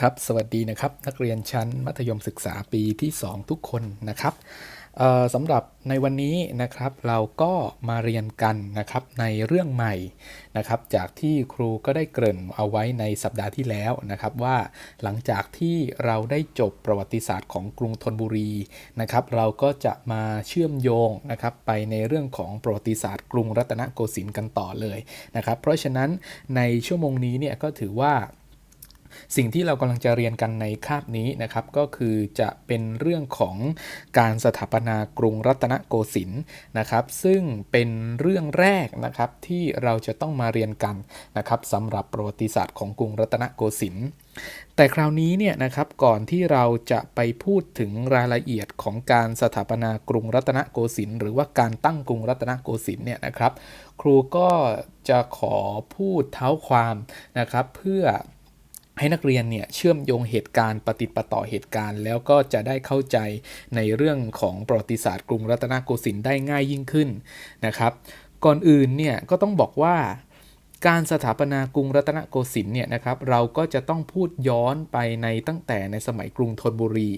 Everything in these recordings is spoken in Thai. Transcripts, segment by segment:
ครับสวัสดีนะครับนักเรียนชั้นมัธยมศึกษาปีที่ 2 ทุกคนนะครับสำหรับในวันนี้นะครับเราก็มาเรียนกันนะครับในเรื่องใหม่นะครับจากที่ครูก็ได้เกริ่นเอาไว้ในสัปดาห์ที่แล้วนะครับว่าหลังจากที่เราได้จบประวัติศาสตร์ของกรุงธนบุรีนะครับเราก็จะมาเชื่อมโยงนะครับไปในเรื่องของประวัติศาสตร์กรุงรัตนโกสินทร์กันต่อเลยนะครับเพราะฉะนั้นในชั่วโมงนี้เนี่ยก็ถือว่า สิ่งที่เรากำลังจะเรียนกันในคาบนี้นะครับ ก็คือจะเป็นเรื่องของการสถาปนากรุงรัตนโกสินทร์นะครับ ซึ่งเป็นเรื่องแรกนะครับที่เราจะต้องมาเรียนกันนะครับสำหรับประวัติศาสตร์ของกรุงรัตนโกสินทร์แต่คราวนี้เนี่ยนะครับก่อนที่เราจะไปพูดถึงรายละเอียดของการสถาปนากรุงรัตนโกสินทร์หรือว่าการตั้งกรุงรัตนโกสินทร์เนี่ยนะครับ ครูก็จะขอพูดเท้าความนะครับเพื่อ ให้นักเรียนเนี่ยเชื่อมโยงเหตุการณ์ปฏิปะต่อเหตุการณ์ แล้วก็จะได้เข้าใจในเรื่องของประวัติศาสตร์กรุงรัตนโกสินทร์ได้ง่ายยิ่งขึ้นนะครับ ก่อนอื่นเนี่ยก็ต้องบอกว่า การสถาปนากรุงรัตนโกสินทร์เนี่ยนะครับเราก็จะต้องพูดย้อนไปในตั้งแต่ในสมัยกรุงธนบุรี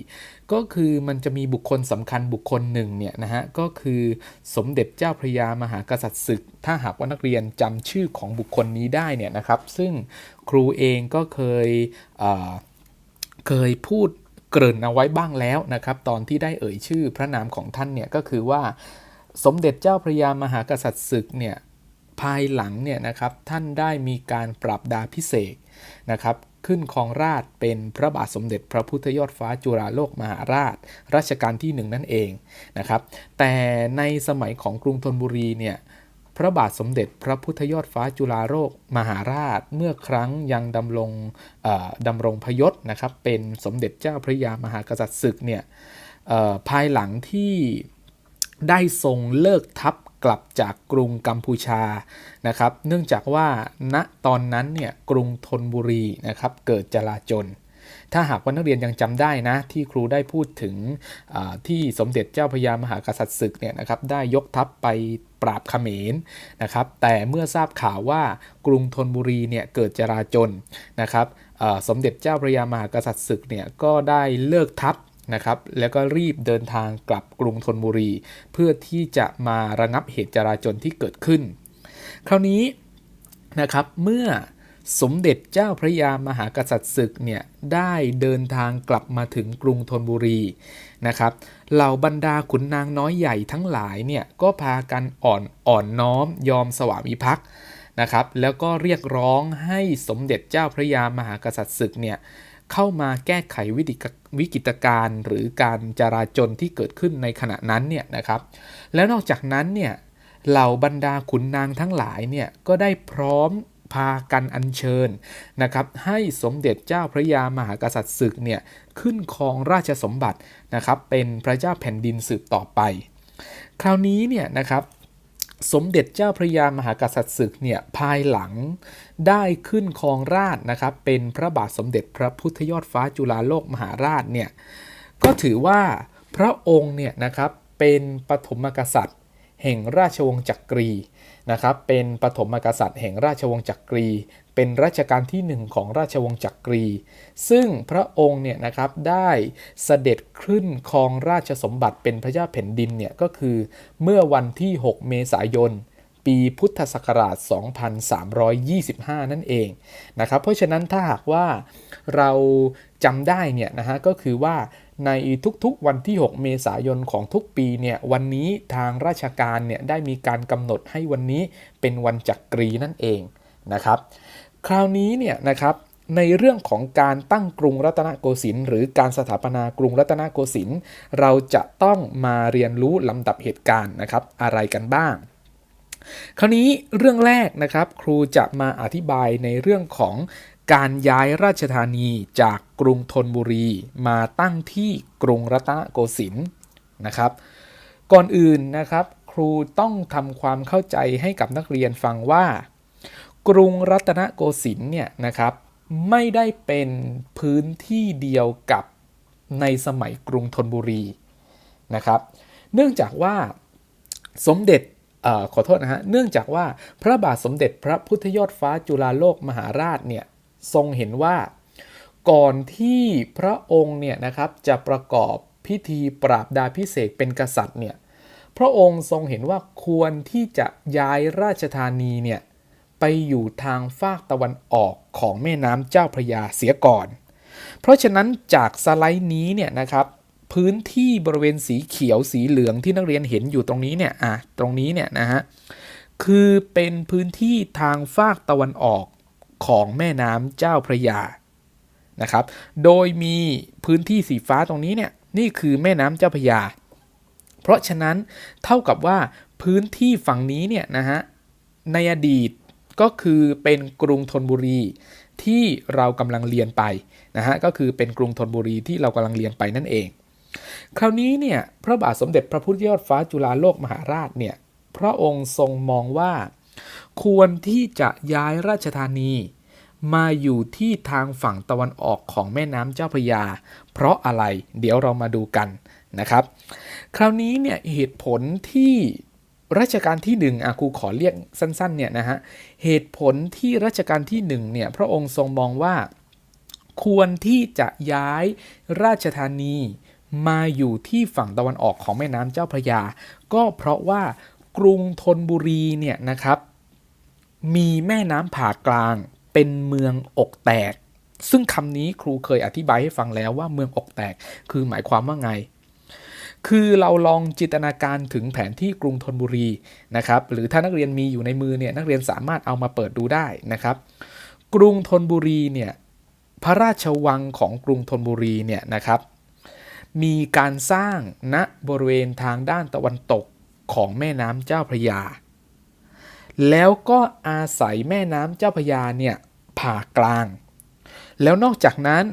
ก็คือมันจะมีบุคคลสำคัญบุคคลหนึ่งเนี่ยนะฮะก็คือสมเด็จเจ้าพระยามหากษัตริย์ศึก ถ้าหากว่านักเรียนจำชื่อของบุคคลนี้ได้เนี่ยนะครับ ซึ่งครูเองก็เคยเเคยพูดเกริ่นเอาไว้บ้างแล้วนะครับ ตอนที่ได้เอ่ยชื่อพระนามของท่านเนี่ยก็คือว่าสมเด็จเจ้าพระยามหากษัตริย์ศึกเนี่ย ภายหลังเนี่ยนะครับท่านได้มีการปรับดาพิเศษนะครับขึ้นครองราชเป็นพระบาทสมเด็จพระพุทธยอดฟ้าจุฬาโลกมหาราชรัชกาลที่หนึ่งนั่นเองนะครับแต่ในสมัยของกรุงธนบุรีเนี่ยพระบาทสมเด็จพระพุทธยอดฟ้าจุฬาโลกมหาราชเมื่อครั้งยังดำรงดำรงพยศนะครับเป็นสมเด็จเจ้าพระยามหากษัตริย์ศึกเนี่ยภายหลังที่ได้ทรงเลิกทัพ กลับจากกรุงกัมพูชานะครับ เนื่องจากว่าณตอนนั้นเนี่ยกรุงธนบุรีนะครับเกิดจลาจลถ้าหากว่านักเรียนยังจำได้นะ ที่ครูได้พูดถึงที่สมเด็จเจ้าพระยามหากษัตริย์ศึกเนี่ยนะครับได้ยกทัพไปปราบเขมรนะครับ แต่เมื่อทราบข่าวว่ากรุงธนบุรีเนี่ยเกิดจราจนนะครับสมเด็จเจ้าพระยามหากษัตริย์ศึกเนี่ยก็ได้เลิกทัพ นะครับ แล้วก็รีบเดินทางกลับกรุงธนบุรี เพื่อที่จะมาระงับเหตุจราจนที่เกิดขึ้น คราวนี้นะครับเมื่อสมเด็จเจ้าพระยามหากษัตริย์ศึกเนี่ยได้เดินทางกลับมาถึงกรุงธนบุรีนะครับเหล่าบรรดาขุนนางน้อยใหญ่ทั้งหลายเนี่ยก็พากันอ่อนอ่อนน้อมยอมสวามิภักดิ์นะครับแล้วก็เรียกร้องให้สมเด็จเจ้าพระยามหากษัตริย์ศึกเนี่ย เข้ามาแก้ไขวิกฤตวิกฤตการณ์หรือการจราจนที่เกิดขึ้นในขณะนั้นเนี่ยนะครับ แล้วนอกจากนั้นเนี่ยเหล่าบรรดาขุนนางทั้งหลายเนี่ยก็ได้พร้อมพากันอัญเชิญนะครับให้สมเด็จเจ้าพระยามหากษัตริย์ศึกเนี่ยขึ้นครองราชสมบัตินะครับเป็นพระเจ้าแผ่นดินสืบต่อไป คราวนี้เนี่ยนะครับ สมเด็จเจ้าพระยามหากษัตริย์ศึกเนี่ยภายหลังได้ขึ้นครองราชนะครับเป็นพระบาทสมเด็จพระพุทธยอดฟ้าจุฬาโลกมหาราชเนี่ยก็ถือว่าพระองค์เนี่ยนะครับเป็นปฐมกษัตริย์ แห่งราชวงศ์จักรีนะครับเป็นปฐมกษัตริย์แห่งราชวงศ์จักรี เป็นรัชกาลที่หนึ่งของราชวงศ์จักรี ซึ่งพระองค์เนี่ยนะครับได้เสด็จขึ้นครองราชสมบัติเป็นพระเจ้าแผ่นดินเนี่ยก็คือเมื่อวันที่ 6 เมษายน ปีพุทธศักราช 2325 นั่นเองนะครับเพราะฉะนั้นถ้าหากว่าเราจำได้เนี่ยนะฮะก็คือว่าในทุกๆวันที่ 6 เมษายนของทุกปีเนี่ยวันนี้ทางราชการเนี่ยได้มีการกำหนดให้วันนี้เป็นวันจักรีนั่นเองนะครับ คราวนี้เนี่ยนะครับในเรื่องของการตั้งกรุงรัตนโกสินทร์หรือการสถาปนากรุงรัตนโกสินทร์เราจะต้องมาเรียนรู้ลำดับเหตุการณ์นะครับอะไรกันบ้าง คราวนี้เรื่องแรกนะครับครูจะมาอธิบายในเรื่องของการย้ายราชธานีจากกรุงธนบุรี มาตั้งที่กรุงรัตนโกสินทร์นะครับ ก่อนอื่นนะครับ ครูต้องทำความเข้าใจให้กับนักเรียนฟังว่า กรุงรัตนโกสินทร์เนี่ยนะครับไม่ได้เป็นพื้นที่เดียวกับในสมัยกรุงธนบุรีนะครับ เนื่องจากว่าสมเด็จอขอโทษนะฮะ เนื่องจากว่าพระบาทสมเด็จพระพุทธยอดฟ้าจุฬาโลกมหาราชเนี่ยทรงเห็นว่าก่อนที่พระองค์เนี่ยนะครับจะประกอบพิธีปราบดาพิเศษเป็นกษัตริย์เนี่ยพระองค์ทรงเห็นว่าควรที่จะย้ายราชธานีเนี่ย ไปอยู่ทางฝากตะวันออกของแม่น้ำเจ้าพระยาเสียก่อน เพราะฉะนั้นจากสไลด์นี้เนี่ยนะครับพื้นที่บริเวณสีเขียวสีเหลืองที่นักเรียนเห็นอยู่ตรงนี้เนี่ยอะตรงนี้เนี่ยนะฮะคือเป็นพื้นที่ทางฝากตะวันออกของแม่น้ำเจ้าพระยานะครับ โดยมีพื้นที่สีฟ้าตรงนี้เนี่ยนี่คือแม่น้ำเจ้าพระยา เพราะฉะนั้นเท่ากับว่าพื้นที่ฝั่งนี้เนี่ยนะฮะในอดีต ก็คือเป็นกรุงธนบุรีที่เรากำลังเรียนไปนะฮะก็คือเป็นกรุงธนบุรีที่เรากำลังเรียนไปนั่นเอง คราวนี้เนี่ยพระบาทสมเด็จพระพุทธยอดฟ้าจุฬาโลกมหาราชเนี่ยพระองค์ทรงมองว่า ควรที่จะย้ายราชธานีมาอยู่ที่ทางฝั่งตะวันออกของแม่น้ำเจ้าพระยา เพราะอะไรเดี๋ยวเรามาดูกันนะครับ คราวนี้เนี่ยเหตุผลที่รัชกาลที่หนึ่งอาครูขอเรียกสั้นๆเนี่ยนะฮะ เหตุผลที่รัชกาลที่หนึ่งเนี่ยพระองค์ทรงมองว่า ควรที่จะย้ายราชธานีมาอยู่ที่ฝั่งตะวันออกของแม่น้ำเจ้าพระยา ก็เพราะว่ากรุงธนบุรีเนี่ยนะครับ มีแม่น้ำผ่ากลางเป็นเมืองอกแตก ซึ่งคำนี้ครูเคยอธิบายให้ฟังแล้วว่าเมืองอกแตก คือหมายความว่าไง คือเราลองจินตนาการถึงแผนที่กรุงธนบุรีนะครับหรือถ้านักเรียนมีอยู่ในมือเนี่ยนักเรียนสามารถเอามาเปิดดูได้นะครับ กรุงธนบุรีเนี่ยพระราชวังของกรุงธนบุรีเนี่ยนะครับมีการสร้างณบริเวณทางด้านตะวันตกของแม่น้ำเจ้าพระยา แล้วก็อาศัยแม่น้ำเจ้าพระยาเนี่ยผ่ากลาง แล้วนอกจากนั้น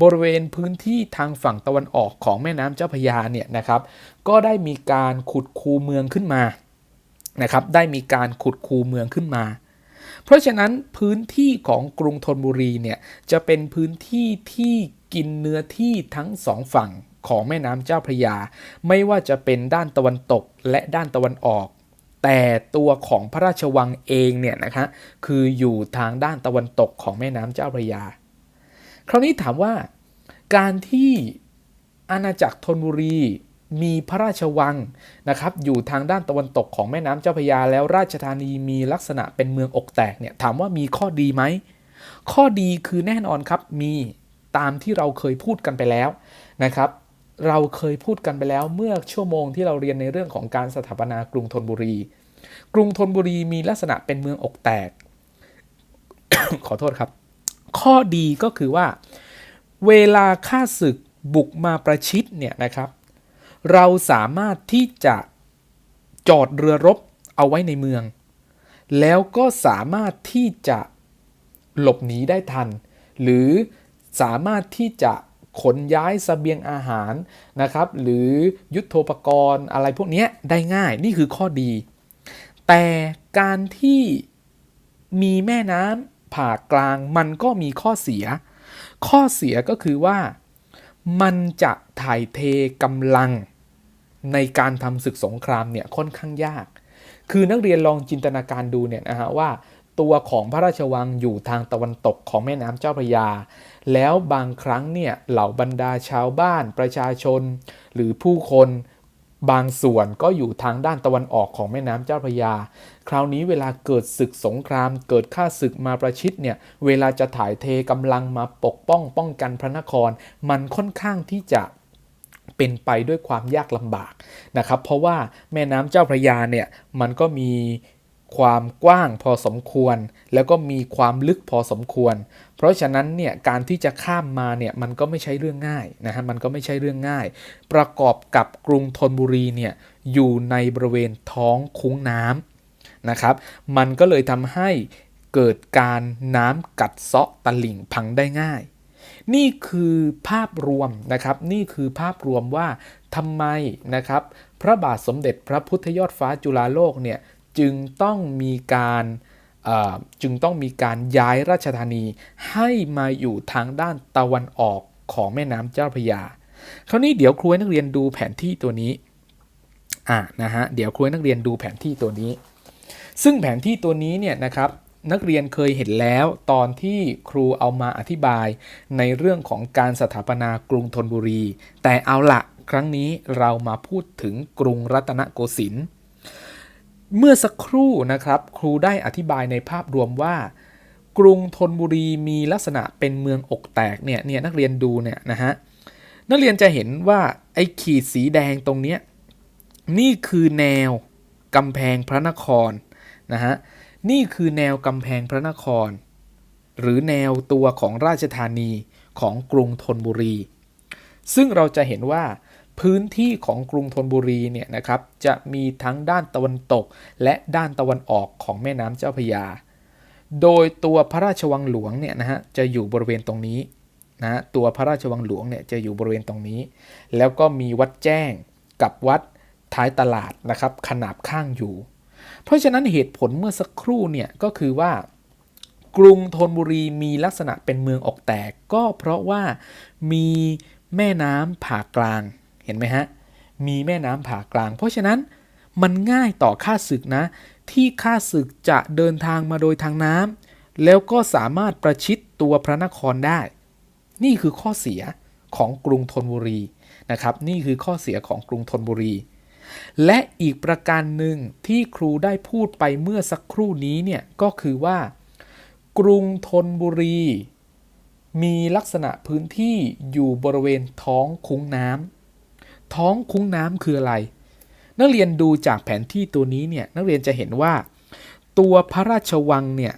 บริเวณพื้นที่ทางฝั่งตะวันออกของแม่น้ำเจ้าพระยาเนี่ยนะครับ ก็ได้มีการขุดคูเมืองขึ้นมานะครับ ได้มีการขุดคูเมืองขึ้นมา เพราะฉะนั้นพื้นที่ของกรุงธนบุรีเนี่ยจะเป็นพื้นที่ที่กินเนื้อที่ทั้งสองฝั่งของแม่น้ำเจ้าพระยา ไม่ว่าจะเป็นด้านตะวันตกและด้านตะวันออก แต่ตัวของพระราชวังเองเนี่ยนะคะคืออยู่ทางด้านตะวันตกของแม่น้ำเจ้าพระยา คราวนี้ถามว่าการที่อาณาจักรธนบุรีมีพระราชวังนะครับอยู่ทางด้านตะวันตกของแม่น้ำเจ้าพระยาแล้วราชธานีมีลักษณะเป็นเมืองอกแตกเนี่ยถามว่ามีข้อดีไหม ข้อดีคือแน่นอนครับมีตามที่เราเคยพูดกันไปแล้วนะครับ เราเคยพูดกันไปแล้วเมื่อชั่วโมงที่เราเรียนในเรื่องของการสถาปนากรุงธนบุรี กรุงธนบุรีมีลักษณะเป็นเมืองอกแตก ขอโทษครับ ข้อดีก็คือว่า เวลาข้าศึกบุกมาประชิดเนี่ยนะครับ เราสามารถที่จะจอดเรือรบเอาไว้ในเมือง แล้วก็สามารถที่จะหลบหนีได้ทัน หรือสามารถที่จะขนย้ายสเสบียงอาหารนะครับ หรือยุทโธปกรณ์อะไรพวกนี้ได้ง่ายนี่คือข้อดี แต่การที่มีแม่น้ำ ผ่ากลางมันก็มีข้อเสีย ข้อเสียก็คือว่ามันจะถ่ายเทกำลังในการทำศึกสงครามเนี่ยค่อนข้างยาก คือนักเรียนลองจินตนาการดูเนี่ยนะฮะว่าตัวของพระราชวังอยู่ทางตะวันตกของแม่น้ำเจ้าพระยา แล้วบางครั้งเนี่ยเหล่าบรรดาชาวบ้านประชาชน หรือผู้คนบางส่วนก็อยู่ทางด้านตะวันออกของแม่น้ำเจ้าพระยา คราวนี้เวลาเกิดศึกสงคราม เกิดข้าศึกมาประชิดเนี่ย เวลาจะถ่ายเทกำลังมาปกป้องป้องกันพระนคร มันค่อนข้างที่จะเป็นไปด้วยความยากลำบากนะครับ เพราะว่าแม่น้ำเจ้าพระยาเนี่ยมันก็มีความกว้างพอสมควร แล้วก็มีความลึกพอสมควร เพราะฉะนั้นเนี่ยการที่จะข้ามมาเนี่ยมันก็ไม่ใช่เรื่องง่ายนะฮะมันก็ไม่ใช่เรื่องง่าย ประกอบกับกรุงธนบุรีเนี่ยอยู่ในบริเวณท้องคุ้งน้ำ นะครับ มันก็เลยทำให้เกิดการน้ำกัดเซาะตลิ่งพังได้ง่าย นี่คือภาพรวมนะครับ นี่คือภาพรวมว่าทำไมนะครับ พระบาทสมเด็จพระพุทธยอดฟ้าจุฬาโลกเนี่ยจึงต้องมีการจึงต้องมีการย้ายราชธานีให้มาอยู่ทางด้านตะวันออกของแม่น้ำเจ้าพระยา คราวนี้เดี๋ยวครูให้นักเรียนดูแผนที่ตัวนี้อ่านะฮะเดี๋ยวครูให้นักเรียนดูแผนที่ตัวนี้ ซึ่งแผนที่ตัวนี้เนี่ยนะครับนักเรียนเคยเห็นแล้วตอนที่ครูเอามาอธิบายในเรื่องของการสถาปนากรุงธนบุรี แต่เอาละครั้งนี้เรามาพูดถึงกรุงรัตนโกสินทร์เมื่อสักครู่นะครับ ครูได้อธิบายในภาพรวมว่า กรุงธนบุรีมีลักษณะเป็นเมืองอกแตกเนี่ยเนี่ยนักเรียนดูเนี่ยนะฮะนักเรียนจะเห็นว่าไอ้ขีดสีแดงตรงเนี้ยนี่คือแนวกำแพงพระนคร นะฮะนี่คือแนวกำแพงพระนคร หรือแนวตัวของราชธานีของกรุงธนบุรี ซึ่งเราจะเห็นว่าพื้นที่ของกรุงธนบุรีเนี่ยนะครับจะมีทั้งด้านตะวันตกและด้านตะวันออกของแม่น้ำเจ้าพระยา โดยตัวพระราชวังหลวงเนี่ยนะฮะจะอยู่บริเวณตรงนี้นะตัวพระราชวังหลวงเนี่ยจะอยู่บริเวณตรงนี้ แล้วก็มีวัดแจ้งกับวัดท้ายตลาดนะครับขนาบข้างอยู่ เพราะฉะนั้นเหตุผลเมื่อสักครู่เนี่ยก็คือว่ากรุงธนบุรีมีลักษณะเป็นเมืองออกแตก ก็เพราะว่ามีแม่น้ำผ่ากลางเห็นไหมฮะมีแม่น้ำผ่ากลาง เพราะฉะนั้นมันง่ายต่อข้าศึกนะ ที่ข้าศึกจะเดินทางมาโดยทางน้ำแล้วก็สามารถประชิดตัวพระนครได้ นี่คือข้อเสียของกรุงธนบุรีนะครับ นี่คือข้อเสียของกรุงธนบุรี และอีกประการหนึ่งที่ครูได้พูดไปเมื่อสักครู่นี้เนี่ยก็คือว่า กรุงธนบุรี มีลักษณะพื้นที่อยู่บริเวณท้องคุ้งน้ำท้องคุ้งน้ำคืออะไร นักเรียนดูจากแผนที่ตัวนี้เนี่ยนักเรียนจะเห็นว่า ตัวพระราชวังเนี่ย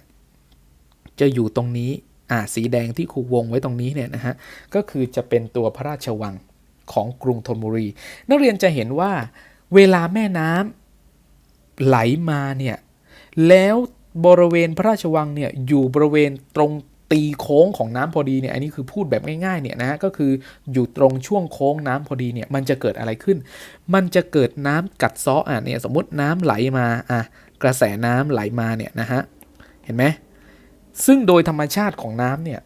จะอยู่ตรงนี้อ่าสีแดงที่ครูวงไว้ตรงนี้เนี่ยนะฮะ ก็คือจะเป็นตัวพระราชวังของกรุงธนบุรี นักเรียนจะเห็นว่า เวลาแม่น้ำไหลมาเนี่ยแล้วบริเวณพระราชวังเนี่ยอยู่บริเวณตรงตีโค้งของน้ำพอดีเนี่ยอันนี้คือพูดแบบง่ายๆเนี่ยนะฮะก็คืออยู่ตรงช่วงโค้งน้ำพอดีเนี่ยมันจะเกิดอะไรขึ้น มันจะเกิดน้ำกัดเซาะอะเนี่ยสมมติน้ำไหลมาอะกระแสน้ำไหลมาเนี่ยนะฮะเห็นไหมซึ่งโดยธรรมชาติของน้ำเนี่ย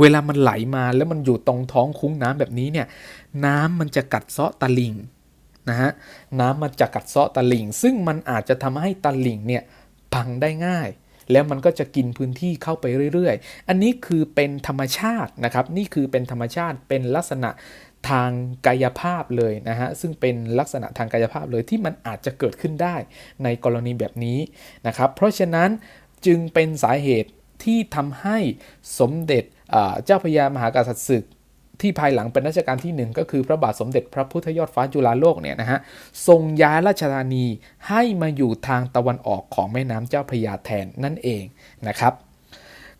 เวลามันไหลมาแล้วมันอยู่ตรงท้องคุ้งน้ำแบบนี้เนี่ยน้ำมันจะกัดเซาะตะลิง นะฮะน้ำมันจะกัดเซาะตะลิงซึ่งมันอาจจะทำให้ตะลิงเนี่ยพังได้ง่าย แล้วมันก็จะกินพื้นที่เข้าไปเรื่อยๆ อันนี้คือเป็นธรรมชาตินะครับ นี่คือเป็นธรรมชาติเป็นลักษณะทางกายภาพเลยนะฮะ ซึ่งเป็นลักษณะทางกายภาพเลยที่มันอาจจะเกิดขึ้นได้ในกรณีแบบนี้นะครับ เพราะฉะนั้นจึงเป็นสาเหตุที่ทำให้สมเด็จเจ้าพระยามหากษัตริย์ศึก ที่ภายหลังเป็นรัชกาลที่ 1 ก็คือพระบาทสมเด็จพระพุทธยอดฟ้าจุฬาโลกเนี่ยนะฮะทรงย้ายราชธานีให้มาอยู่ทางตะวันออกของแม่น้ำเจ้าพระยาแทนนั่นเองนะครับ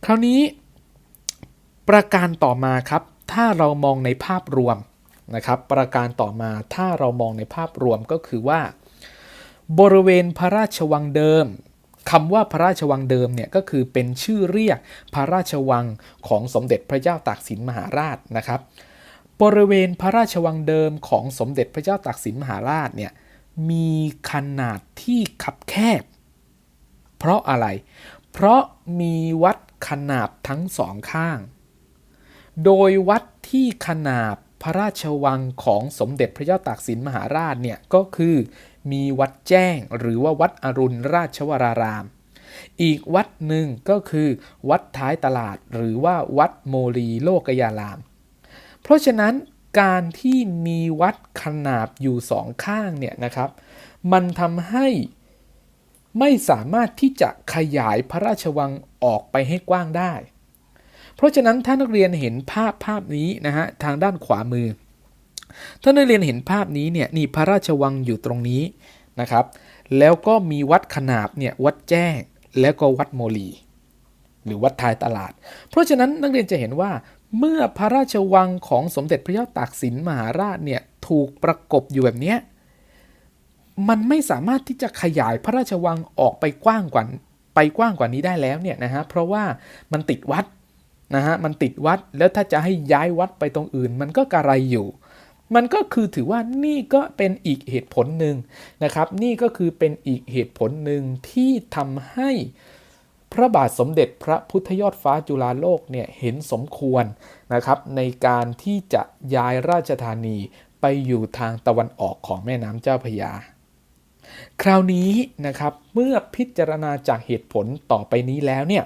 คราวนี้ประการต่อมาครับ ถ้าเรามองในภาพรวมนะครับ ประการต่อมาถ้าเรามองในภาพรวมก็คือว่า บริเวณพระราชวังเดิม คำว่าพระราชวังเดิมเนี่ยก็คือเป็นชื่อเรียกพระราชวังของสมเด็จพระเจ้าตากสินมหาราชนะครับ บริเวณพระราชวังเดิมของสมเด็จพระเจ้าตากสินมหาราชเนี่ยมีขนาดที่คับแคบ เพราะอะไร เพราะมีวัดขนาบทั้งสองข้าง โดยวัดที่ขนาบพระราชวังของสมเด็จพระเจ้าตากสินมหาราชเนี่ยก็คือ มีวัดแจ้ง หรือว่าวัดอรุณราชวราราม อีกวัดหนึ่งก็คือ วัดท้ายตลาด หรือว่าวัดโมลีโลกยาราม เพราะฉะนั้นการที่มีวัดขนาบอยู่สองข้างเนี่ยนะครับ มันทำให้ไม่สามารถที่จะขยายพระราชวังออกไปให้กว้างได้ เพราะฉะนั้นถ้านักเรียนเห็นภาพภาพนี้นะฮะทางด้านขวามือ ถ้านักเรียนเห็นภาพนี้เนี่ยนี่พระราชวังอยู่ตรงนี้นะครับ แล้วก็มีวัดขนาบเนี่ยวัดแจ้งแล้วก็วัดโมลี หรือวัดทายตลาด เพราะฉะนั้นนักเรียนจะเห็นว่าเมื่อพระราชวังของสมเด็จพระเจ้าตากสินมหาราชเนี่ยถูกประกบอยู่แบบนี้มันไม่สามารถที่จะขยายพระราชวังออกไปกว้างกว่าไปกว้างกว่านี้ได้แล้วเนี่ยนะฮะเพราะว่ามันติดวัดนะฮะมันติดวัดแล้วถ้าจะให้ย้ายวัดไปตรงอื่น มันก็กระไรอยู่ มันก็คือถือว่านี่ก็เป็นอีกเหตุผลหนึ่งนะครับ นี่ก็คือเป็นอีกเหตุผลหนึ่งที่ทำให้พระบาทสมเด็จพระพุทธยอดฟ้าจุฬาโลกเนี่ยเห็นสมควรนะครับในการที่จะย้ายราชธานีไปอยู่ทางตะวันออกของแม่น้ำเจ้าพยา คราวนี้นะครับเมื่อพิจารณาจากเหตุผลต่อไปนี้แล้วเนี่ย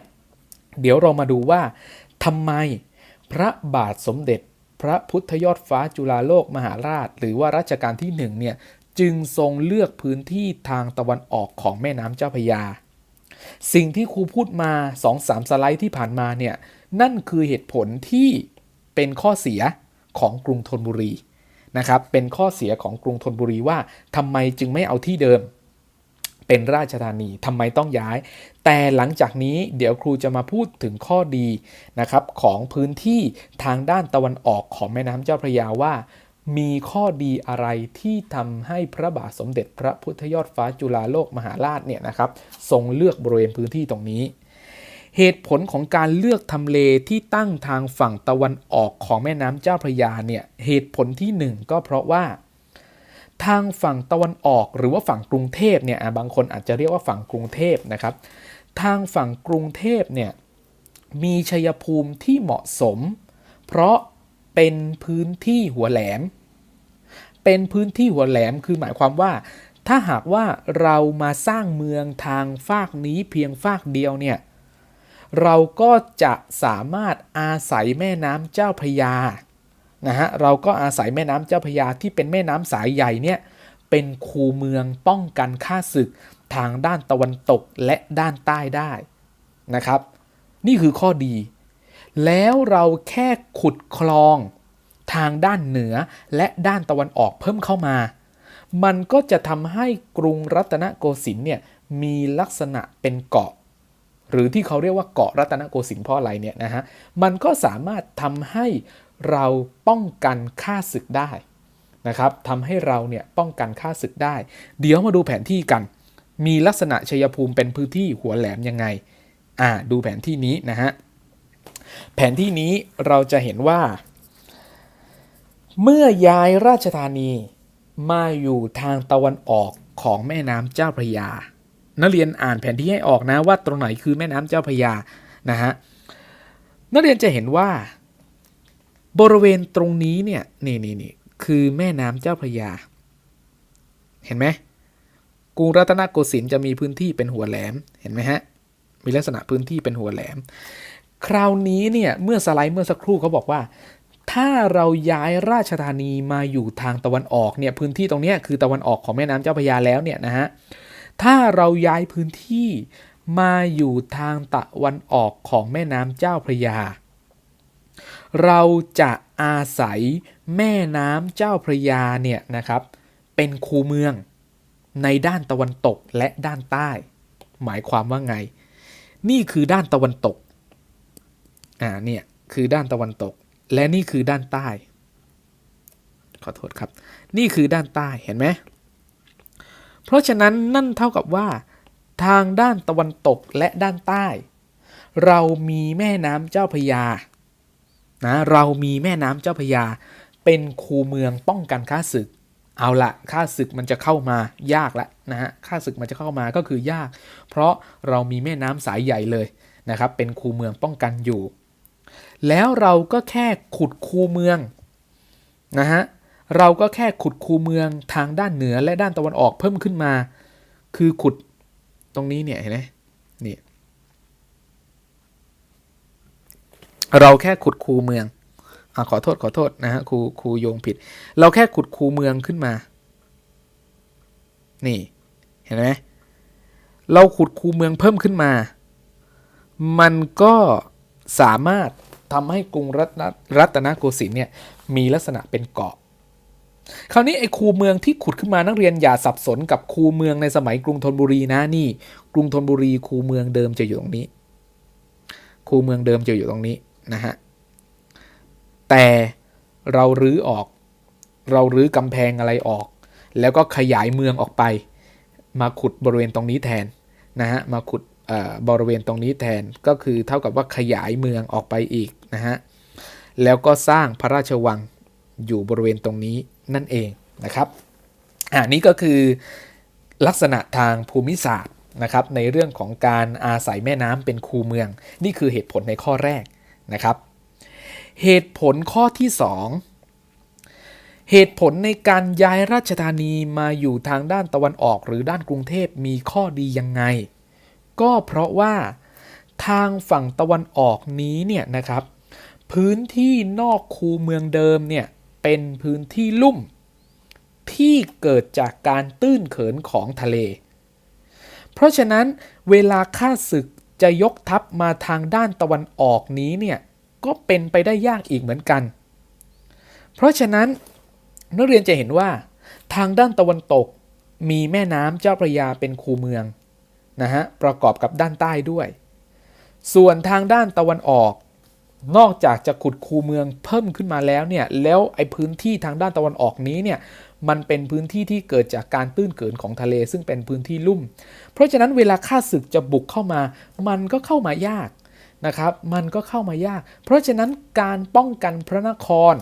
เดี๋ยวเรามาดูว่าทำไมพระบาทสมเด็จ พระพุทธยอดฟ้าจุฬาโลกมหาราช หรือว่ารัชกาลที่หนึ่งเนี่ยจึงทรงเลือกพื้นที่ทางตะวันออกของแม่น้ำเจ้าพยา สิ่งที่ครูพูดมา2-3สไลด์ที่ผ่านมาเนี่ยนั่นคือเหตุผลที่เป็นข้อเสียของกรุงธนบุรีนะครับเป็นข้อเสียของกรุงธนบุรีว่าทำไมจึงไม่เอาที่เดิม เป็นราชธานีทำไมต้องย้าย แต่หลังจากนี้เดี๋ยวครูจะมาพูดถึงข้อดีนะครับของพื้นที่ทางด้านตะวันออกของแม่น้ำเจ้าพระยาว่า มีข้อดีอะไรที่ทำให้พระบาทสมเด็จพระพุทธยอดฟ้าจุฬาโลกมหาราชเนี่ยนะครับทรงเลือกบริเวณพื้นที่ตรงนี้เหตุผลของการเลือกทำเลที่ตั้งทางฝั่งตะวันออกของแม่น้ำเจ้าพระยาเนี่ยเหตุผลที่หนึ่งก็เพราะว่า ทางฝั่งตะวันออกหรือว่าฝั่งกรุงเทพเนี่ยบางคนอาจจะเรียกว่าฝั่งกรุงเทพนะครับ ทางฝั่งกรุงเทพเนี่ยมีชัยภูมิที่เหมาะสม เพราะเป็นพื้นที่หัวแหลม เป็นพื้นที่หัวแหลมคือหมายความว่า ถ้าหากว่าเรามาสร้างเมืองทางฝากนี้เพียงฝากเดียวเนี่ยเราก็จะสามารถอาศัยแม่น้ำเจ้าพระยา นะฮะเราก็อาศัยแม่น้ำเจ้าพยาที่เป็นแม่น้ำสายใหญ่เนี่ยเป็นคูเมืองป้องกันข้าศึกทางด้านตะวันตกและด้านใต้ได้นะครับ นี่คือข้อดี แล้วเราแค่ขุดคลองทางด้านเหนือและด้านตะวันออกเพิ่มเข้ามา มันก็จะทำให้กรุงรัตนโกสินทร์เนี่ยมีลักษณะเป็นเกาะ หรือที่เขาเรียกว่าเกาะรัตนโกสินทร์เพราะอะไรเนี่ยนะฮะ มันก็สามารถทำให้ เราป้องกันค่าศึกได้นะครับทำให้เราเนี่ยป้องกันค่าศึกได้ เดี๋ยวมาดูแผนที่กัน มีลักษณะชัยภูมิเป็นพื้นที่หัวแหลมยังไง อ่าดูแผนที่นี้นะฮะ แผนที่นี้เราจะเห็นว่า เมื่อย้ายราชธานีมาอยู่ทางตะวันออกของแม่น้ำเจ้าพระยา นักเรียนอ่านแผนที่ให้ออกนะว่าตรงไหนคือแม่น้ำเจ้าพระยานะฮะ นักเรียนจะเห็นว่า บริเวณตรงนี้เนี่ยนี่นี่นี่คือแม่น้ำเจ้าพระยา เห็นไหมกรุงรัตนโกสินทร์จะมีพื้นที่เป็นหัวแหลมเห็นไหมฮะมีลักษณะพื้นที่เป็นหัวแหลม คราวนี้เนี่ยเมื่อสไลด์เมื่อสักครู่เขาบอกว่า ถ้าเราย้ายราชธานีมาอยู่ทางตะวันออกเนี่ยพื้นที่ตรงนี้คือตะวันออกของแม่น้ำเจ้าพระยาแล้วเนี่ยนะฮะถ้าเราย้ายพื้นที่มาอยู่ทางตะวันออกของแม่น้ำเจ้าพระยา เราจะอาศัยแม่น้ำเจ้าพระยาเนี่ยนะครับเป็นคูเมืองในด้านตะวันตกและด้านใต้ หมายความว่าไง นี่คือด้านตะวันตกอ่าเนี่ยคือด้านตะวันตก และนี่คือด้านใต้ ขอโทษครับ นี่คือด้านใต้เห็นไหมเพราะฉะนั้นนั่นเท่ากับว่า ทางด้านตะวันตกและด้านใต้ เรามีแม่น้ำเจ้าพยา นะเรามีแม่น้ำเจ้าพยา เป็นคูเมืองป้องกันข้าศึก เอาละข้าศึกมันจะเข้ามายากละนะฮะข้าศึกมันจะเข้ามาก็คือยาก เพราะเรามีแม่น้ำสายใหญ่เลยนะครับ เป็นคูเมืองป้องกันอยู่ แล้วเราก็แค่ขุดคูเมืองนะฮะเราก็แค่ขุดคูเมืองทางด้านเหนือและด้านตะวันออกเพิ่มขึ้นมา คือขุดตรงนี้เนี่ยเห็นไหมนี่ เราแค่ขุดคูเมืองอขอโทษขอโทษนะฮะครูครูโยงผิด เราแค่ขุดคูเมืองขึ้นมา นี่ เห็นไหมเราขุดคูเมืองเพิ่มขึ้นมา มันก็สามารถทำให้กรุงรัตนรัตนโกสินทร์เนี่ยมีลักษณะเป็นเกาะ คราวนี้ไอ้คูเมืองที่ขุดขึ้นมานักเรียนอย่าสับสนกับคูเมืองในสมัยกรุงธนบุรีนะนี่ กรุงธนบุรีคูเมืองเดิมจะอยู่ตรงนี้ คูเมืองเดิมจะอยู่ตรงนี้ นะฮะ แต่เรารื้อออก เรารื้อกำแพงอะไรออก แล้วก็ขยายเมืองออกไป มาขุดบริเวณตรงนี้แทนนะฮะ มาขุดบริเวณตรงนี้แทน ก็คือเท่ากับว่าขยายเมืองออกไปอีกนะฮะ แล้วก็สร้างพระราชวังอยู่บริเวณตรงนี้นั่นเองนะครับอ่านี่ก็คือลักษณะทางภูมิศาสตร์นะครับในเรื่องของการอาศัยแม่น้ำเป็นคูเมือง นี่คือเหตุผลในข้อแรก นะครับ เหตุผลข้อที่เหตุผลในการย้ายราชธานีมาอยู่ทางด้านตะวันออกหรือด้านกรุงเทพมีข้อดียังไง ก็เพราะว่าทางฝั่งตะวันออกนี้เนี่ยนะครับ พื้นที่นอกคูเมืองเดิมเนี่ยเป็นพื้นที่ลุ่ม ที่เกิดจากการตื้นเขินของทะเล เพราะฉะนั้นเวลาข้าศึก จะยกทัพมาทางด้านตะวันออกนี้เนี่ยก็เป็นไปได้ยากอีกเหมือนกัน เพราะฉะนั้นนักเรียนจะเห็นว่า ทางด้านตะวันตกมีแม่น้ำเจ้าพระยาเป็นคูเมืองนะฮะประกอบกับด้านใต้ด้วย ส่วนทางด้านตะวันออก นอกจากจะขุดคูเมืองเพิ่มขึ้นมาแล้วเนี่ยแล้วไอ้พื้นที่ทางด้านตะวันออกนี้เนี่ย มันเป็นพื้นที่ที่เกิดจากการตื้นเกินของทะเล ซึ่งเป็นพื้นที่ลุ่ม เพราะฉะนั้นเวลาข้าศึกจะบุกเข้ามา มันก็เข้ามายากนะครับ มันก็เข้ามายาก เพราะฉะนั้นการป้องกันพระนคร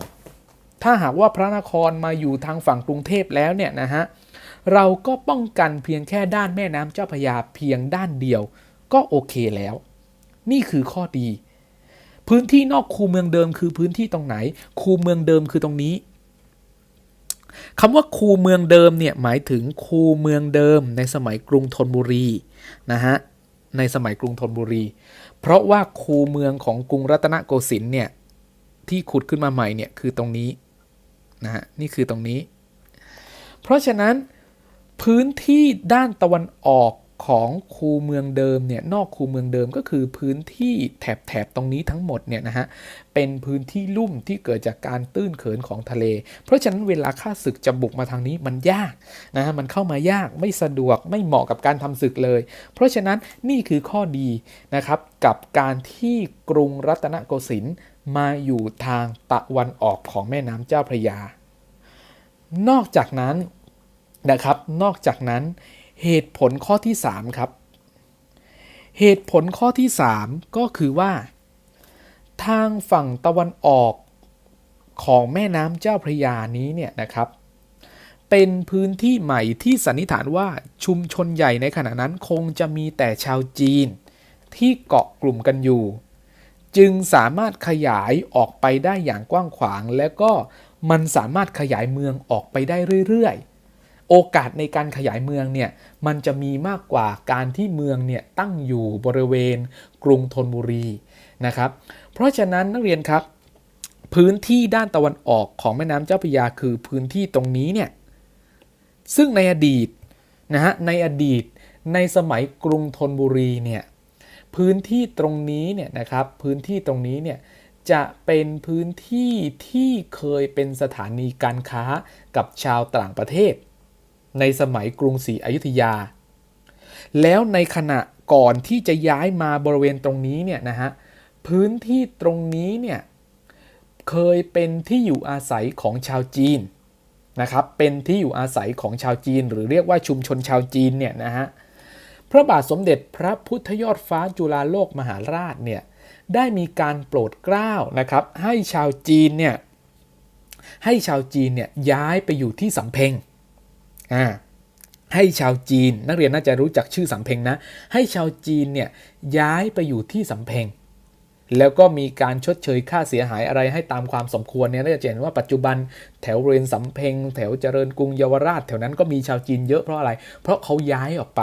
ถ้าหากว่าพระนครมาอยู่ทางฝั่งกรุงเทพแล้วเนี่ยนะฮะ เราก็ป้องกันเพียงแค่ด้านแม่น้ำเจ้าพระยาเพียงด้านเดียว ก็โอเคแล้ว นี่คือข้อดี พื้นที่นอกคูเมืองเดิมคือพื้นที่ตรงไหน คูเมืองเดิมคือตรงนี้ คำว่าคูเมืองเดิมเนี่ยหมายถึงคูเมืองเดิมในสมัยกรุงธนบุรีนะฮะในสมัยกรุงธนบุรี เพราะว่าคูเมืองของกรุงรัตนโกสินทร์เนี่ยที่ขุดขึ้นมาใหม่เนี่ยคือตรงนี้นะฮะนี่คือตรงนี้ เพราะฉะนั้นพื้นที่ด้านตะวันออก ของคูเมืองเดิมเนี่ยนอกคูเมืองเดิมก็คือพื้นที่แถบแถบตรงนี้ทั้งหมดเนี่ยนะฮะเป็นพื้นที่ลุ่มที่เกิดจากการตื้นเขินของทะเล เพราะฉะนั้นเวลาข้าศึกจะบุกมาทางนี้มันยากนะฮะมันเข้ามายากไม่สะดวกไม่เหมาะกับการทำศึกเลย เพราะฉะนั้นนี่คือข้อดีนะครับกับการที่กรุงรัตนโกสินทร์มาอยู่ทางตะวันออกของแม่น้ำเจ้าพระยา นอกจากนั้นนะครับนอกจากนั้น เหตุผลข้อที่ 3 ครับ เหตุผลข้อที่ 3 ก็คือว่า ทางฝั่งตะวันออกของแม่น้ำเจ้าพระยานี้เนี่ยนะครับ เป็นพื้นที่ใหม่ที่สันนิษฐานว่าชุมชนใหญ่ในขณะนั้นคงจะมีแต่ชาวจีน ที่เกาะกลุ่มกันอยู่ จึงสามารถขยายออกไปได้อย่างกว้างขวาง และก็มันสามารถขยายเมืองออกไปได้เรื่อยๆ โอกาสในการขยายเมืองเนี่ยมันจะมีมากกว่าการที่เมืองเนี่ยตั้งอยู่บริเวณกรุงธนบุรีนะครับ เพราะฉะนั้นนักเรียนครับ พื้นที่ด้านตะวันออกของแม่น้ำเจ้าพระยาคือพื้นที่ตรงนี้เนี่ยซึ่งในอดีตนะฮะในอดีตในสมัยกรุงธนบุรีเนี่ยพื้นที่ตรงนี้เนี่ยนะครับพื้นที่ตรงนี้เนี่ยจะเป็นพื้นที่ที่เคยเป็นสถานีการค้ากับชาวต่างประเทศ ในสมัยกรุงศรีอยุธยา แล้วในขณะก่อนที่จะย้ายมาบริเวณตรงนี้เนี่ยนะฮะพื้นที่ตรงนี้เนี่ยเคยเป็นที่อยู่อาศัยของชาวจีนนะครับเป็นที่อยู่อาศัยของชาวจีน หรือเรียกว่าชุมชนชาวจีนเนี่ยนะฮะพระบาทสมเด็จพระพุทธยอดฟ้าจุฬาโลกมหาราชเนี่ยได้มีการโปรดเกล้านะครับให้ชาวจีนเนี่ยให้ชาวจีนเนี่ยย้ายไปอยู่ที่สำเพ็ง อ่าให้ชาวจีน นักเรียนน่าจะรู้จักชื่อสำเพ็งนะ ให้ชาวจีนเนี่ยย้ายไปอยู่ที่สำเพ็งแล้วก็มีการชดเชยค่าเสียหายอะไรให้ตามความสมควรเนี่ยเราจะเห็นว่าปัจจุบันแถวเรนสำเพ็งแถวเจริญกรุงเยาวราช แถวนั้นก็มีชาวจีนเยอะเพราะอะไร เพราะเขาย้ายออกไป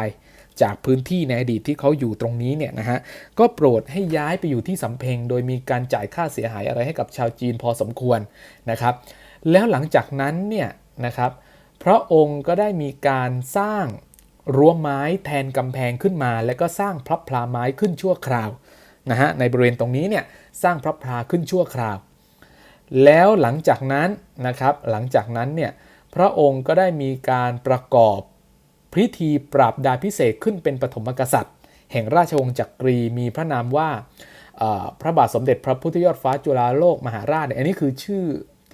จากพื้นที่ในอดีตที่เขาอยู่ตรงนี้เนี่ยนะฮะ ก็โปรดให้ย้ายไปอยู่ที่สำเพ็งโดยมีการจ่ายค่าเสียหายอะไรให้กับชาวจีนพอสมควรนะครับ แล้วหลังจากนั้นเนี่ยนะครับ พระองค์ก็ได้มีการสร้างรั้วไม้แทนกำแพงขึ้นมา แล้วก็สร้างพระพลาไม้ขึ้นชั่วคราวนะฮะในบริเวณตรงนี้เนี่ยสร้างพระพลาขึ้นชั่วคราว แล้วหลังจากนั้นนะครับหลังจากนั้นเนี่ยพระองค์ก็ได้มีการประกอบพิธีปราบดาพิเศษขึ้นเป็นปฐมกษัตริย์ แห่งราชวงศ์จักรีมีพระนามว่าพระบาทสมเด็จพระพุทธยอดฟ้าจุฬาโลกมหาราช อันนี้คือชื่อ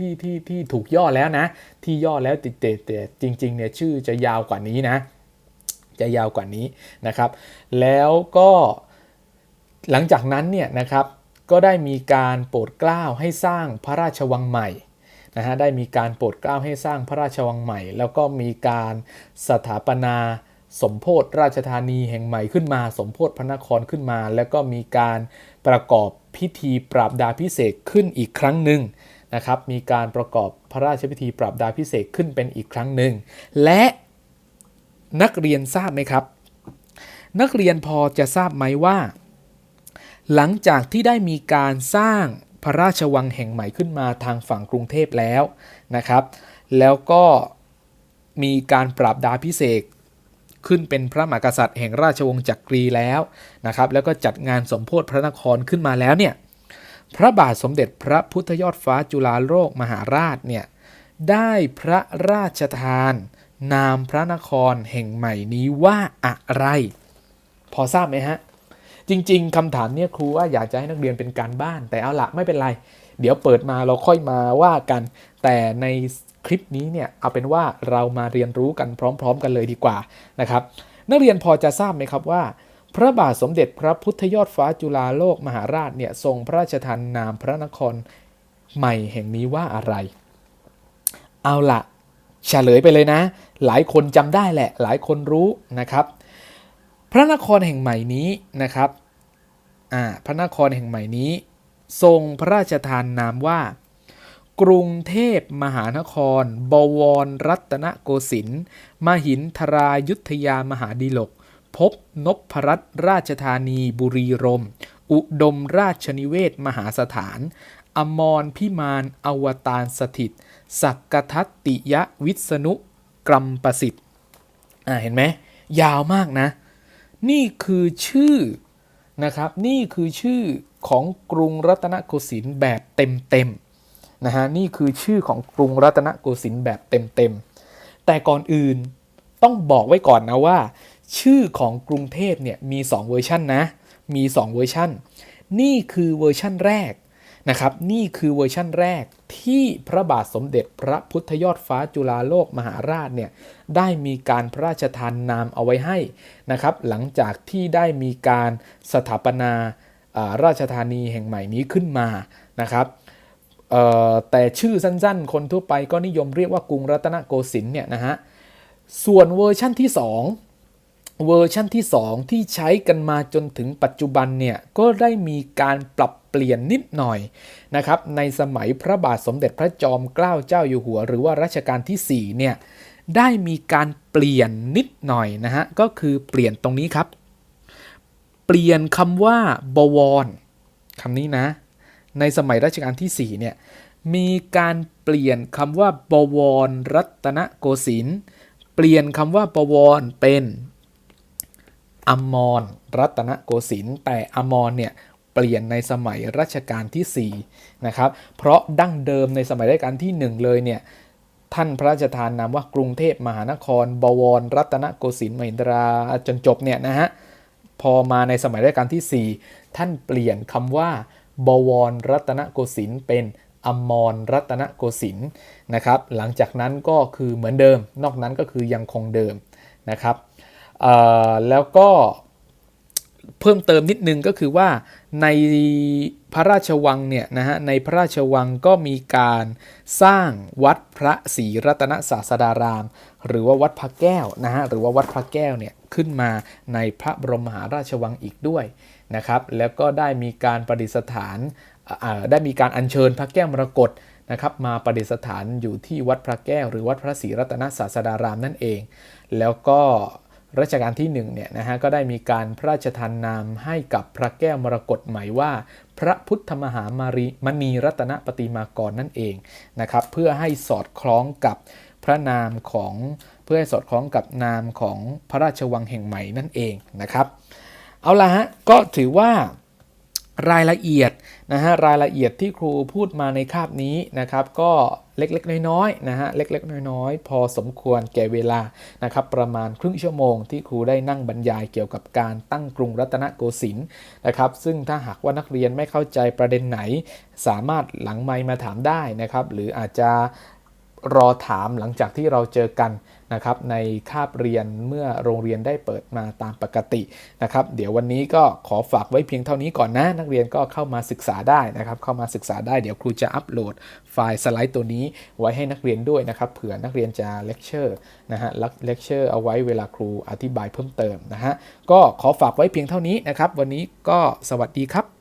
ที่ที่ที่ถูกย่อแล้วนะ ที่ย่อแล้วติดเตแต่จริงๆเนี่ยชื่อจะยาวกว่านี้นะ จะยาวกว่านี้นะครับ แล้วก็หลังจากนั้นเนี่ยนะครับก็ได้มีการโปรดเกล้าให้สร้างพระราชวังใหม่นะฮะได้มีการโปรดเกล้าให้สร้างพระราชวังใหม่ แล้วก็มีการสถาปนาสมโพธราชธานีแห่งใหม่ขึ้นมา สมโพธพระนครขึ้นมา แล้วก็มีการประกอบพิธีปราบดาพิเศษขึ้นอีกครั้งหนึ่ง นะครับมีการประกอบพระราชพิธีปรับดาพิเศษขึ้นเป็นอีกครั้งหนึ่ง และนักเรียนทราบไหมครับ นักเรียนพอจะทราบไหมว่า หลังจากที่ได้มีการสร้างพระราชวังแห่งใหม่ขึ้นมาทางฝั่งกรุงเทพแล้วนะครับ แล้วก็มีการปรับดาพิเศษขึ้นเป็นพระมหากษัตริย์แห่งราชวงศ์จักรีแล้วนะครับ แล้วก็จัดงานสมโพธิพระนครขึ้นมาแล้วเนี่ย พระบาทสมเด็จพระพุทธยอดฟ้าจุฬาโลกมหาราชเนี่ยได้พระราชทาน นามพระนครแห่งใหม่นี้ว่าอะไร พอทราบไหมฮะ จริง ๆคำถามเนี่ยครูว่าอยากจะให้นักเรียนเป็นการบ้าน แต่เอาละไม่เป็นไร เดี๋ยวเปิดมาเราค่อยมาว่ากัน แต่ในคลิปนี้เนี่ยเอาเป็นว่าเรามาเรียนรู้กันพร้อม ๆ กันเลยดีกว่านะครับ นักเรียนพอจะทราบไหมครับว่า พระบาทสมเด็จพระพุทธยอดฟ้าจุฬาโลกมหาราชเนี่ยทรงพระราชทานนามพระนครใหม่แห่งนี้ว่าอะไร เอาละเฉลยไปเลยนะ หลายคนจำได้แหละ หลายคนรู้นะครับ พระนครแห่งใหม่นี้นะครับอ่าพระนครแห่งใหม่นี้ ทรงพระราชทานนามว่า กรุงเทพมหานคร บวรรัตนโกสินทร์มหินทรายุทธยามหาดีลก พบนพรัตน์ราชธานี บุรีรมอุดมราชนิเวศมหาสถาน อมรพิมาน อวตารสถิต สักกทัตติยวิษณุกรัมประสิทธิ์อ่าเห็นไหมยาวมากนะ นี่คือชื่อนะครับ นี่คือชื่อของกรุงรัตนโกสินทร์แบบเต็มๆนะฮะนี่คือชื่อของกรุงรัตนโกสินทร์แบบเต็มๆแต่ก่อนอื่นต้องบอกไว้ก่อนนะว่า ชื่อของกรุงเทพเนี่ยมี 2 เวอร์ชันนะ มี 2 เวอร์ชันนี่คือเวอร์ชันแรกนะครับ นี่คือเวอร์ชั่นแรกที่พระบาทสมเด็จพระพุทธยอดฟ้าจุฬาโลกมหาราชเนี่ยได้มีการพระราชทานนามเอาไว้ให้นะครับ หลังจากที่ได้มีการสถาปนาราชธานีแห่งใหม่นี้ขึ้นมานะครับแต่ชื่อสั้นๆ คนทั่วไปก็นิยมเรียกว่ากรุงรัตนโกสินทร์เนี่ยนะฮะส่วนเวอร์ชั่นที่ 2 เวอร์ชั่นที่ 2 ที่ใช้กันมาจนถึงปัจจุบันเนี่ย ก็ได้มีการปรับเปลี่ยนนิดหน่อยนะครับ ในสมัยพระบาทสมเด็จพระจอมเกล้าเจ้าอยู่หัว หรือว่ารัชกาลที่ 4 เนี่ย ได้มีการเปลี่ยนนิดหน่อยนะฮะ ก็คือเปลี่ยนตรงนี้ครับ เปลี่ยนคำว่าบวรคำนี้นะ ในสมัยรัชกาลที่ 4 เนี่ย มีการเปลี่ยนคำว่าบวรรัตนโกสินทร์เปลี่ยนคำว่าบวรเป็น อมรรัตนโกสินทร์แต่อมรเนี่ยเปลี่ยนในสมัยรัชกาลที่4นะครับเพราะดั้งเดิมในสมัยรัชกาลที่ 1 เลยเนี่ยท่านพระราชทานนามว่ากรุงเทพมหานคร บวร รัตนโกสินทร์มหินทราจนจบเนี่ยนะฮะพอมาในสมัยรัชกาลที่ 4 ท่านเปลี่ยนคำว่า บวร รัตนโกสินทร์เป็นอมรรัตนโกสินทร์นะครับ หลังจากนั้นก็คือเหมือนเดิม นอกนั้นก็คือยังคงเดิมนะครับ แล้วก็เพิ่มเติมนิดนึงก็คือว่าในพระราชวังเนี่ยนะฮะในพระราชวังก็มีการสร้างวัดพระศรีรัตนศาสดาราม หรือว่าวัดพระแก้วนะฮะหรือว่าวัดพระแก้วเนี่ยขึ้นมาในพระบรมมหาราชวังอีกด้วยนะครับแล้วก็ได้มีการประดิษฐานได้มีการอัญเชิญพระแก้วมรกตนะครับมาประดิษฐานอยู่ที่วัดพระแก้ว หรือวัดพระศรีรัตนศาสดารามนั่นเอง แล้วก็ รัชกาลที่1เนี่ยนะฮะก็ได้มีการพระราชทานนามให้กับพระแก้วมรกตใหม่ว่า พระพุทธมหามารีมณีรัตนปฏิมากรนั่นเองนะครับเพื่อให้สอดคล้องกับพระนามของเพื่อให้สอดคล้องกับนามของพระราชวังแห่งใหม่นั่นเองนะครับ เอาละฮะก็ถือว่า รายละเอียดนะฮะรายละเอียดที่ครูพูดมาในคาบนี้นะครับ ก็เล็กๆ น้อยๆนะฮะเล็กๆ น้อยๆ พอสมควรแก่เวลานะครับประมาณครึ่งชั่วโมงที่ครูได้นั่งบรรยายเกี่ยวกับการตั้งกรุงรัตนโกสินทร์นะครับ ซึ่งถ้าหากว่านักเรียนไม่เข้าใจประเด็นไหน สามารถหลังไมมาถามได้นะครับ หรืออาจจะรอถามหลังจากที่เราเจอกัน นะครับในคาบเรียนเมื่อโรงเรียนได้เปิดมาตามปกตินะครับ เดี๋ยววันนี้ก็ขอฝากไว้เพียงเท่านี้ก่อนนะ นักเรียนก็เข้ามาศึกษาได้นะครับ เข้ามาศึกษาได้เดี๋ยวครูจะอัปโหลดไฟล์สไลด์ตัวนี้ไว้ให้นักเรียนด้วยนะครับเผื่อนักเรียนจะเลคเชอร์นะฮะเลคเชอร์เอาไว้เวลาครูอธิบายเพิ่มเติมนะฮะก็ขอฝากไว้เพียงเท่านี้นะครับ วันนี้ก็สวัสดีครับ